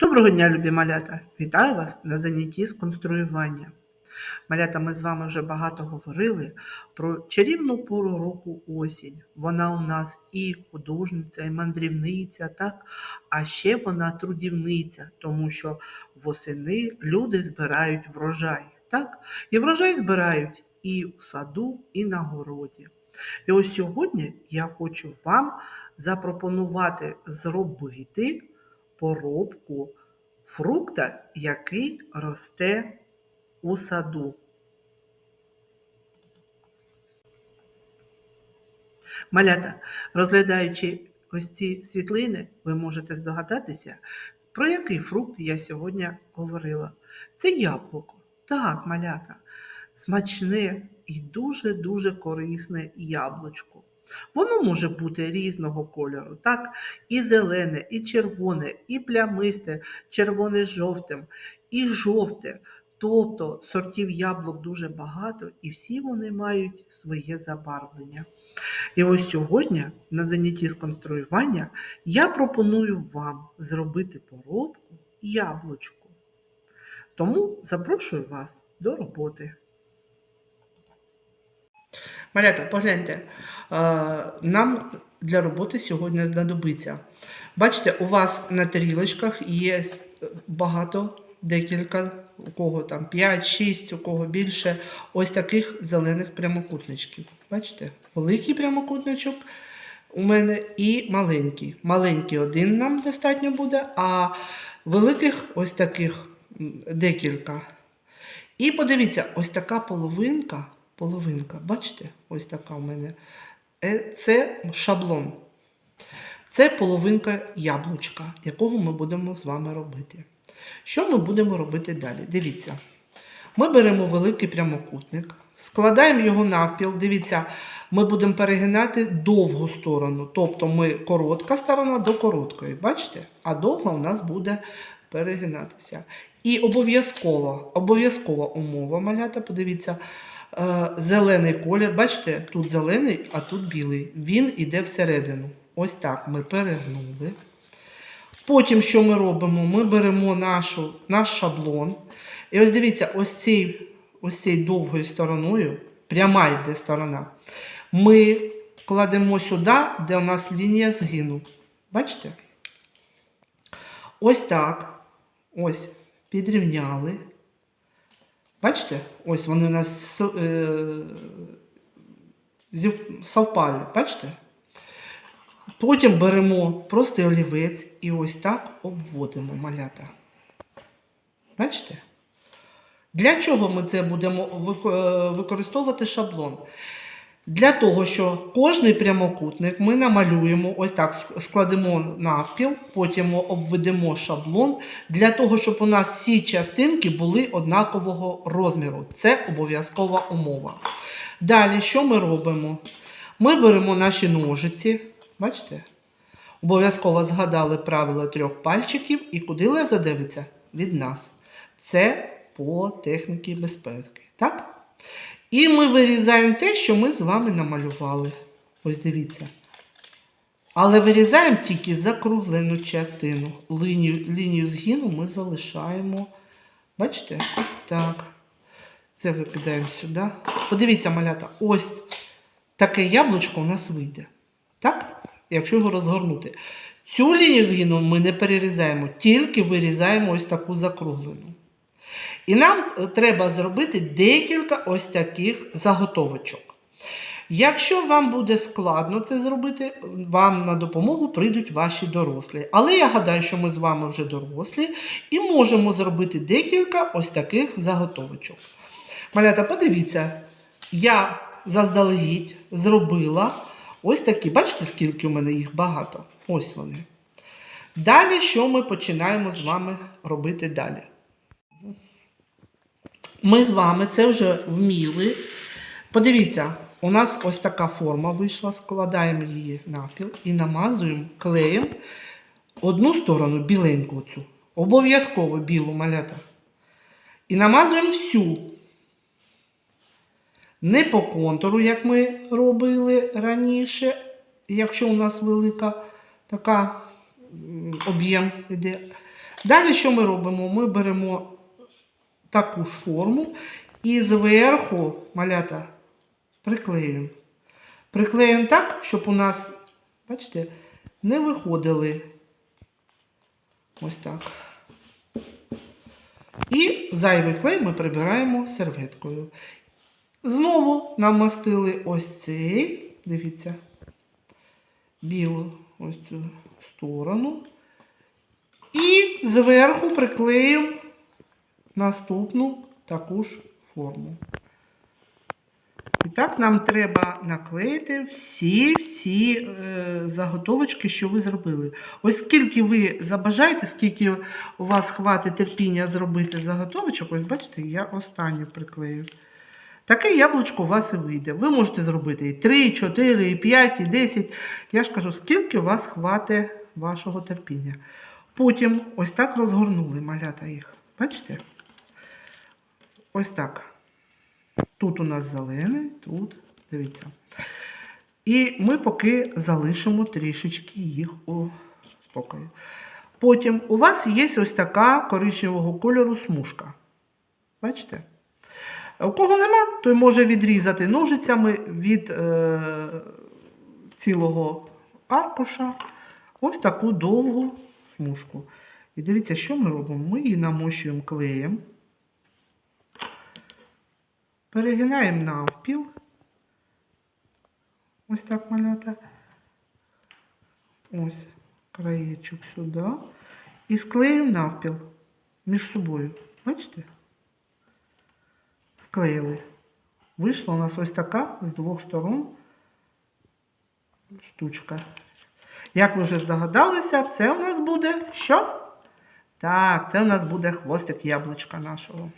Доброго дня, любі малята! Вітаю вас на занятті з конструювання. Малята, ми з вами вже багато говорили про чарівну пору року осінь. Вона у нас і художниця, і мандрівниця, так? а ще вона трудівниця, тому що восени люди збирають врожай. Так? І врожай збирають і в саду, і на городі. І ось сьогодні я хочу вам запропонувати зробити поробку фрукта, який росте у саду. Малята, розглядаючи ось ці світлини, ви можете здогадатися, про який фрукт я сьогодні говорила. Це яблуко. Так, малята, смачне і дуже-дуже корисне яблучко. Воно може бути різного кольору, так? І зелене, і червоне, і плямисте, червоне з жовтим, і жовте. Тобто сортів яблук дуже багато, і всі вони мають своє забарвлення. І ось сьогодні на занятті з конструювання я пропоную вам зробити поробку яблучку. Тому запрошую вас до роботи. Малята, погляньте, е, нам для роботи сьогодні знадобиться. Бачите, у вас на тарілочках є багато, декілька, у кого там 5-6, у кого більше, ось таких зелених прямокутничків. Бачите, великий прямокутничок у мене і маленький. Маленький один нам достатньо буде, а великих ось таких декілька. І подивіться, ось така половинка, половинка, бачите, ось така у мене. Е, Це шаблон. Це половинка яблучка, якого ми будемо з вами робити. Що ми будемо робити далі? Дивіться. Ми беремо великий прямокутник, складаємо його навпіл. Дивіться, ми будемо перегинати довгу сторону. Тобто ми коротка сторона до короткої. Бачите? А довга у нас буде перегинатися. І обов'язкова, обов'язкова умова малята, подивіться, зелений колір. Бачите, тут зелений, а тут білий. Він іде всередину. Ось так ми перегнули. Потім, що ми робимо? Ми беремо нашу, наш шаблон. І ось дивіться, ось цей, ось цей довгою стороною, пряма йде сторона, ми кладемо сюди, де у нас лінія згину. Бачите? Ось так. Ось підрівняли. Бачите? Ось вони у нас е, совпали. Бачите? Потім беремо простий олівець і ось так обводимо малята. Бачите? Для чого ми це будемо е, використовувати шаблон? Для того, що кожний прямокутник ми намалюємо, ось так складемо навпіл, потім обведемо шаблон, для того, щоб у нас всі частинки були однакового розміру. Це обов'язкова умова. Далі, що ми робимо? Ми беремо наші ножиці, бачите? Обов'язково згадали правило трьох пальчиків і куди лезо дивиться? Від нас. Це по техніці безпеки. Так? І ми вирізаємо те, що ми з вами намалювали. Ось дивіться. Але вирізаємо тільки закруглену частину. Лінію, лінію згину ми залишаємо. Бачите? Так. Це викидаємо сюди. Подивіться, малята, ось таке яблучко у нас вийде. Так? Якщо його розгорнути. Цю лінію згину ми не перерізаємо, тільки вирізаємо ось таку закруглену. І нам е, треба зробити декілька ось таких заготовочок. Якщо вам буде складно це зробити, вам на допомогу прийдуть ваші дорослі. Але я гадаю, що ми з вами вже дорослі і можемо зробити декілька ось таких заготовочок. Малята, подивіться, я заздалегідь зробила ось такі. Бачите, скільки у мене їх багато? Ось вони. Далі, що ми починаємо з вами робити далі? Ми з вами це вже вміли. Подивіться, у нас ось така форма вийшла, складаємо її навпіл і намазуємо клеєм одну сторону біленьку цю. Обов'язково білу малята. І намазуємо всю. Не по контуру, як ми робили раніше, якщо у нас велика така об'єм іде. Далі що ми робимо? Ми беремо таку форму і зверху малята приклеюємо. Приклеюємо так, щоб у нас, бачите, не виходили ось так. І зайвий клей ми прибираємо серветкою. Знову намастили ось цей, дивіться, білу ось цю сторону. І зверху приклеїмо наступну таку ж форму. І так нам треба наклеїти всі-всі е, заготовочки, що ви зробили. Ось скільки ви забажаєте, скільки у вас хватить терпіння зробити заготовочок, ось бачите, я останню приклею. Таке яблучко у вас і вийде. Ви можете зробити і 3, і 4, і 5, і 10. Я ж кажу, скільки у вас хватить вашого терпіння. Потім ось так розгорнули малята їх. Бачите? Ось так. Тут у нас зелений, тут, дивіться. І ми поки залишимо трішечки їх у спокої. Потім у вас є ось така коричневого кольору смужка. Бачите? У кого нема, той може відрізати ножицями від е, цілого аркуша ось таку довгу смужку. І дивіться, що ми робимо? Ми її намощуємо клеєм, перегинаємо навпіл. Ось так малята. Ось краєчок сюди. І склеїмо навпіл між собою. Бачите? Склеїли. Вийшла у нас ось така з двох сторон штучка. Як ви вже здогадалися, це у нас буде що? Так, це у нас буде хвостик яблучка нашого.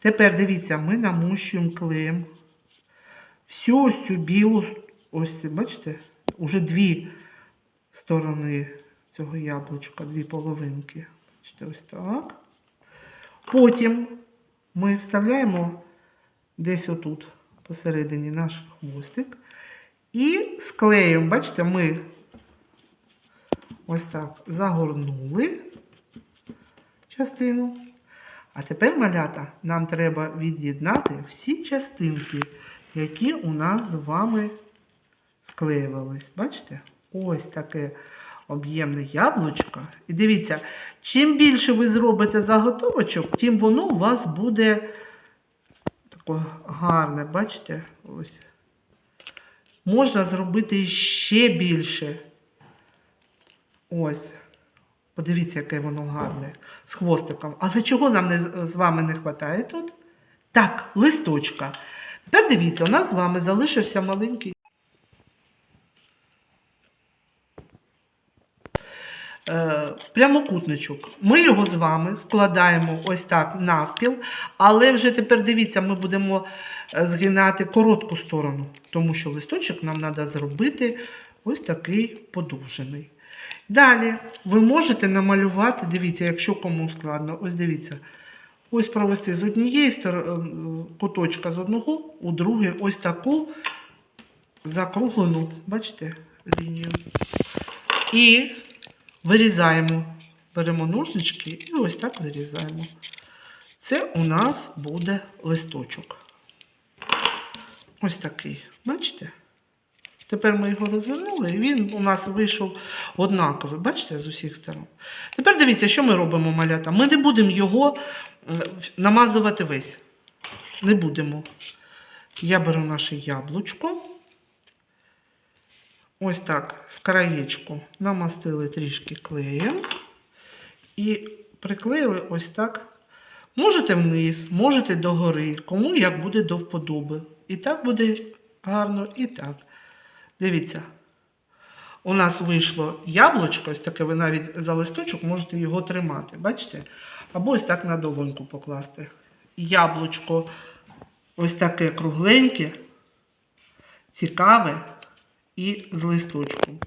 Тепер дивіться, ми намущуємо клеєм всю ось цю білу, ось, бачите, уже дві сторони цього яблучка, дві половинки. Бачите, ось так. Потім ми вставляємо десь отут посередині наш хвостик. І склеїмо, бачите, ми ось так загорнули частину. А тепер, малята, нам треба від'єднати всі частинки, які у нас з вами склеювались. Бачите? Ось таке об'ємне яблучко. І дивіться, чим більше ви зробите заготовочок, тим воно у вас буде таке гарне, бачите? Ось. Можна зробити ще більше. Ось. Подивіться, яке воно гарне з хвостиком. Але чого нам не, з вами не вистачає тут? Так, листочка. Тепер дивіться, у нас з вами залишився маленький. е, Прямокутничок. Ми його з вами складаємо ось так навпіл, але вже тепер дивіться, ми будемо е, згинати коротку сторону, тому що листочок нам треба зробити ось такий подовжений. Далі ви можете намалювати, дивіться, якщо кому складно, ось дивіться. Ось провести з однієї сторони куточка з одного, у другий ось таку закруглену, бачите, лінію. І вирізаємо, беремо ножнички і ось так вирізаємо. Це у нас буде листочок. Ось такий, бачите? Тепер ми його розвернули, і він у нас вийшов однаковий, бачите, з усіх сторон. Тепер дивіться, що ми робимо, малята. Ми не будемо його намазувати весь. Не будемо. Я беру наше яблучко. Ось так, з краєчку намастили трішки клеєм. І приклеїли ось так. Можете вниз, можете догори, кому як буде до вподоби. І так буде гарно, і так. Дивіться, у нас вийшло яблучко, ось таке ви навіть за листочок можете його тримати, бачите? Або ось так на долоньку покласти. Яблучко ось таке кругленьке, цікаве і з листочком.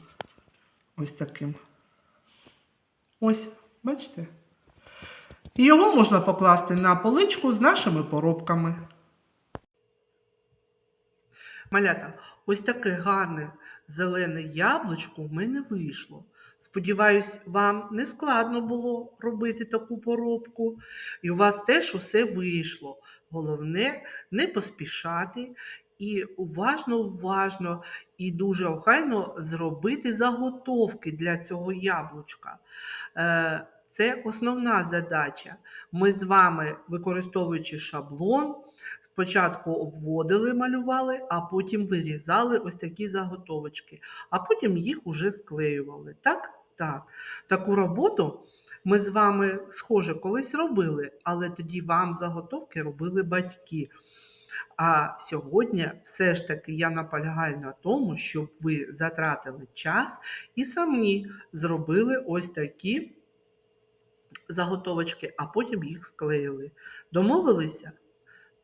Ось таким. Ось, бачите? Його можна покласти на поличку з нашими поробками. Малята, ось таке гарне зелене яблучко в мене вийшло. Сподіваюсь, вам не складно було робити таку поробку, і у вас теж усе вийшло. Головне не поспішати і уважно, уважно і дуже охайно зробити заготовки для цього яблучка. Е, Це основна задача. Ми з вами, використовуючи шаблон, спочатку обводили, малювали, а потім вирізали ось такі заготовочки, а потім їх уже склеювали. Так? Так. Таку роботу ми з вами, схоже, колись робили, але тоді вам заготовки робили батьки. А сьогодні все ж таки я наполягаю на тому, щоб ви затратили час і самі зробили ось такі заготовочки, а потім їх склеїли. Домовилися?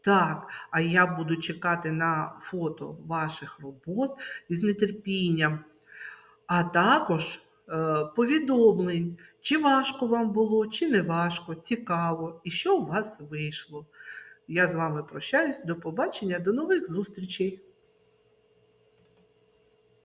Так, а я буду чекати на фото ваших робот із нетерпінням, а також е, повідомлень, чи важко вам було, чи не важко, цікаво, і що у вас вийшло. Я з вами прощаюсь, до побачення, до нових зустрічей!